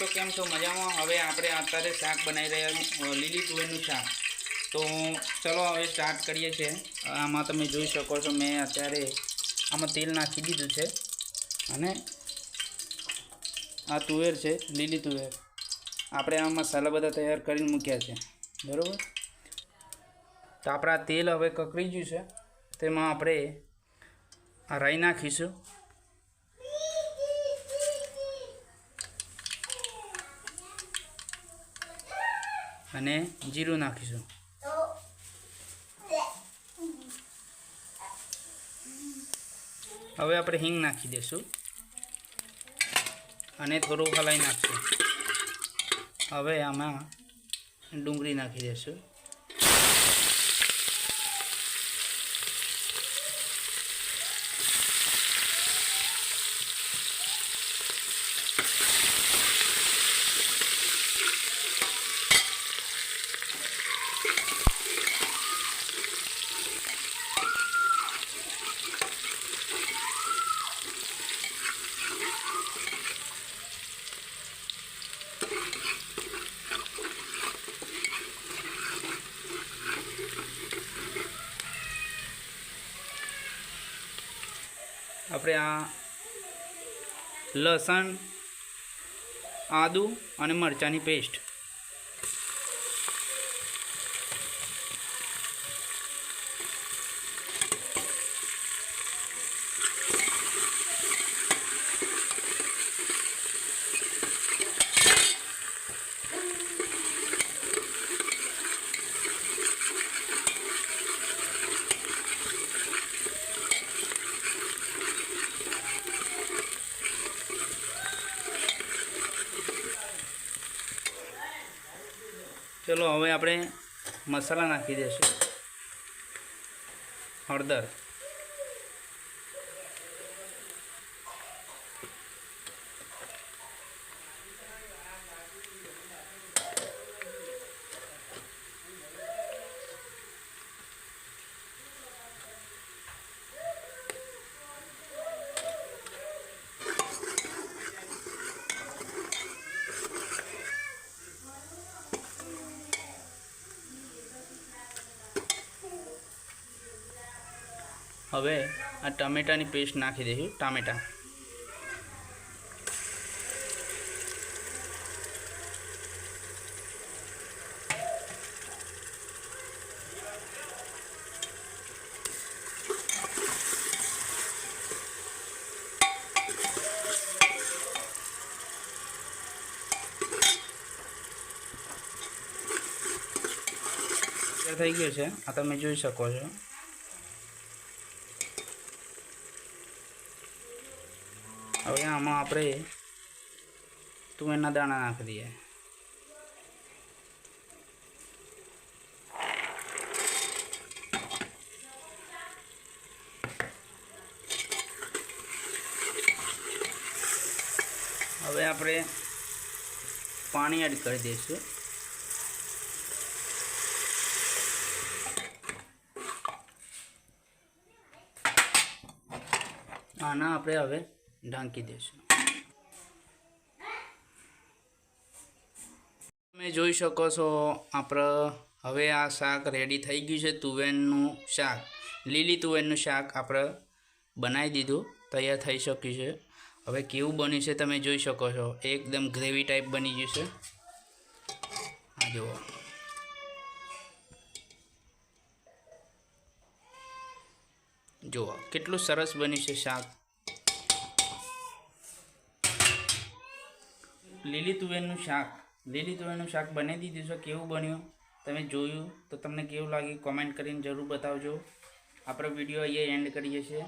દોસ્તો, કેમ છો? મજામાં? હવે આપણે અત્યારે શાક બનાવી રહ્યા લીલી તુવેરનું શાક. તો ચલો હવે સ્ટાર્ટ કરીએ છીએ. આમાં તમે જોઈ શકો છો, મેં અત્યારે આમાં તેલ નાખી દીધું છે. અને આ તુવેર છે, લીલી તુવેર. આપણે આ મસાલા બધા તૈયાર કરીને મૂક્યા છે. બરાબર? તો આપણા તેલ હવે કકરી ગયું છે. તેમાં આપણે રાઈ નાખીશું. અને જીરું નાખીશું. હવે આપણે હિંગ નાખી દઈશું અને થોડું હલાઈ નાખશું. હવે આમાં ડુંગળી નાખી દઈશું આપણે આ લસણ આદુ અને મરચાંની પેસ્ટ ચલો હવે આપણે મસાલા નાખી દઈશું. હળદર. હવે આ ટમેટાની પેસ્ટ નાખી દઈશું ટામેટા થઈ ગયો છે આ તમે જોઈ શકો છો હવે આમાં આપણે તુવેરના દાણા નાખી દઈએ. હવે આપણે પાણી એડ કરી દઈશું. આના આપણે હવે ઢાંકી દેશું. તમે જોઈ શકો છો આપણે હવે આ શાક રેડી થઈ ગયું છે તુવેરનું શાક. લીલી તુવેરનું શાક આપણે બનાવી દીધું, તૈયાર થઈ શક્યું છે. હવે કેવું બન્યું છે તમે જોઈ શકો છો. એકદમ ગ્રેવી ટાઈપ બની ગયું છે. આ જુઓ. જુઓ, કેટલું સરસ બન્યું છે શાક. લીલી તુવેરનું શાક. લીલી તુવેરનું શાક બનાવી દીધું છે. કેવું બન્યું? તમે જોયું તો તમને કેવું લાગ્યું? કોમેન્ટ કરીને જરૂર બતાવજો. આપણો વીડિયો અહીંયા એન્ડ કરીએ છીએ.